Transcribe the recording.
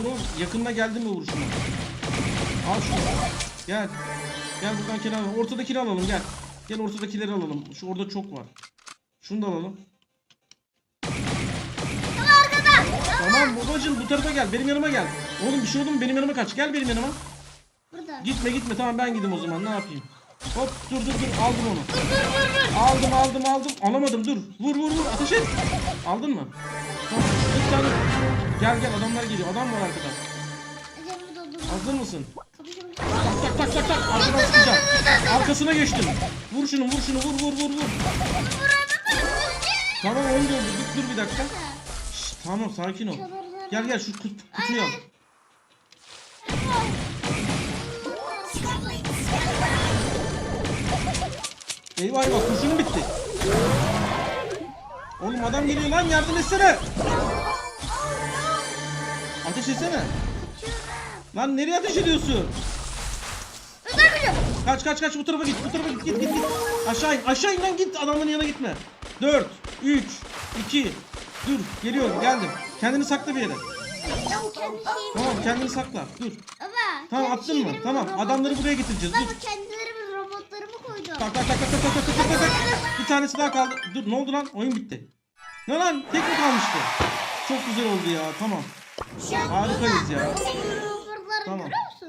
Dur oğlum yakınına geldin mi vur şunu. Al şunu. Gel. Gel buradan kenar al. Ortadakini alalım gel. Gel ortadakileri alalım. Şu orada çok var. Şunu da alalım. Tamam babacım bu tarafa gel. Benim yanıma gel. Oğlum bir şey oldu mu benim yanıma kaç. Gel benim yanıma. Burada. Gitme gitme tamam ben gideyim o zaman ne yapayım. Hop dur dur dur aldım onu. Aldım aldım aldım. Alamadım dur. Vur vur vur ateş et. Aldın mı? Tamam. Gel gel adamlar geliyor. Adam var arkada. Dur. Hazır mısın? Tak tak tak tak tak. Arkadan sıkacağım. Arkasına geçtim. Vur şunu vur şunu vur vur vur vur. Tamam onu da öldürdük. Dur bir dakika. Şşt, tamam sakin ol. Gel gel şu kut, kutuyu al. Eyvah eyvah kurşunum bitti. Oğlum adam geliyor lan yardım etsene. Ateş etsene. Lan nereye ateş ediyorsun? Kaç kaç kaç bu tarafa git bu tarafa git git git git. Aşağı in aşağı in lan git adamların yanına gitme. 4 3 2 Dur geliyorum geldim. Kendini sakla bir yere. Tamam kendini sakla. Dur. Baba. Tamam attın mı? Tamam adamları buraya getireceğiz. Dur. Baba kendilerimi robotlarımı tak tak tak tak tak tak tak tak tak. Bir tanesi daha kaldı. Dur ne oldu lan? Oyun bitti. Ne lan? Tek mi kalmıştı? Çok güzel oldu ya. Tamam. Harikayız ya. Tamam.